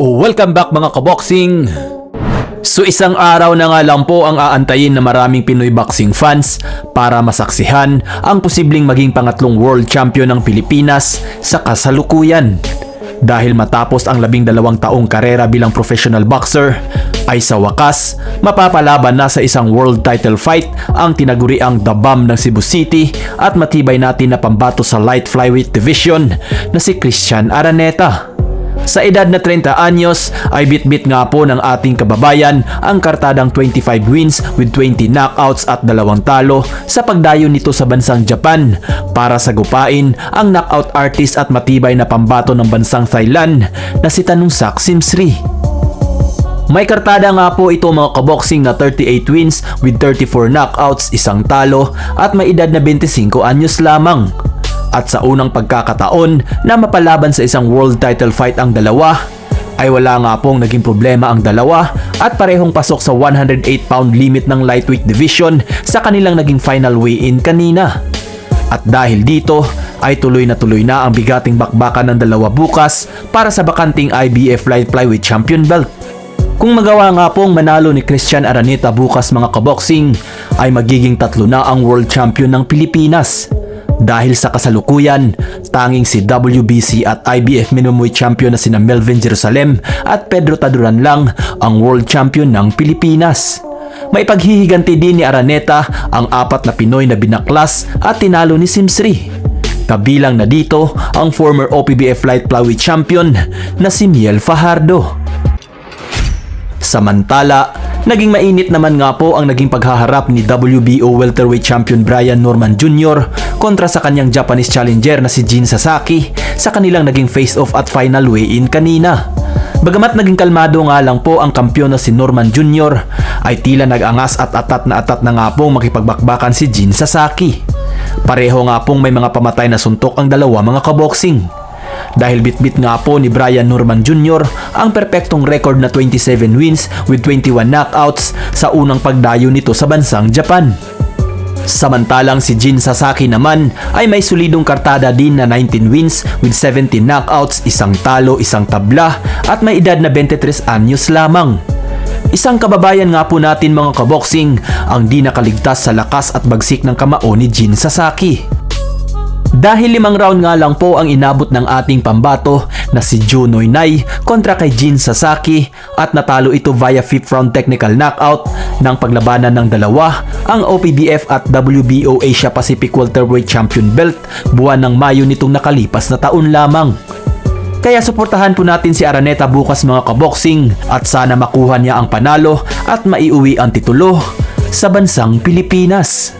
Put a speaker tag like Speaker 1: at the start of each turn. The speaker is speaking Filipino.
Speaker 1: Welcome back mga kaboxing! So isang araw na nga lang po ang aantayin na maraming Pinoy boxing fans para masaksihan ang posibleng maging pangatlong world champion ng Pilipinas sa kasalukuyan. Dahil matapos ang labing dalawang taong karera bilang professional boxer, ay sa wakas, mapapalaban na sa isang world title fight ang tinaguriang The Bomb ng Cebu City at matibay natin na pambato sa light flyweight division na si Christian Araneta. Sa edad na 30 anyos ay bitbit nga po ng ating kababayan ang kartadang 25 wins with 20 knockouts at dalawang talo sa pagdayo nito sa bansang Japan para sagupain ang knockout artist at matibay na pambato ng bansang Thailand na si Tanungsak Simsri. May kartada nga po ito mga kaboxing na 38 wins with 34 knockouts, isang talo at may edad na 25 anyos lamang. At sa unang pagkakataon na mapalaban sa isang world title fight ang dalawa, ay wala nga pong naging problema ang dalawa at parehong pasok sa 108 pound limit ng lightweight division sa kanilang naging final weigh-in kanina. At dahil dito ay tuloy na tuloy na ang bigating bakbakan ng dalawa bukas para sa bakanting IBF Light Flyweight Champion belt. Kung magawa nga pong manalo ni Christian Araneta bukas mga kaboxing, ay magiging tatlo na ang world champion ng Pilipinas. Dahil sa kasalukuyan, tanging si WBC at IBF minimum weight champion na sina Melvin Jerusalem at Pedro Taduran lang ang world champion ng Pilipinas. May paghihiganti din ni Araneta ang apat na Pinoy na binaklas at tinalo ni Simsri. Kabilang na dito ang former OPBF light flyweight champion na si Miel Fajardo. Samantala, naging mainit naman nga po ang naging paghaharap ni WBO welterweight champion Brian Norman Jr. kontra sa kanyang Japanese challenger na si Jin Sasaki sa kanilang naging face-off at final weigh-in kanina. Bagamat naging kalmado nga lang po ang kampyon na si Norman Jr. ay tila nag-angas at atat na atat na nga pong makipagbakbakan si Jin Sasaki. Pareho nga pong may mga pamatay na suntok ang dalawa mga kaboxing. Dahil bitbit nga po ni Brian Norman Jr. ang perpektong record na 27 wins with 21 knockouts sa unang pagdayo nito sa bansang Japan. Samantalang si Jin Sasaki naman ay may solidong kartada din na 19 wins with 17 knockouts, isang talo, isang tabla at may edad na 23 anyos lamang. Isang kababayan nga po natin mga kaboxing ang di nakaligtas sa lakas at bagsik ng kamao ni Jin Sasaki. Dahil limang round nga lang po ang inabot ng ating pambato na si Junoy Nai kontra kay Jin Sasaki at natalo ito via 5th round technical knockout ng paglabanan ng dalawa ang OPBF at WBO Asia Pacific Welterweight Champion belt buwan ng Mayo nitong nakalipas na taon lamang. Kaya suportahan po natin si Araneta bukas mga kaboxing at sana makuha niya ang panalo at maiuwi ang titulo sa bansang Pilipinas.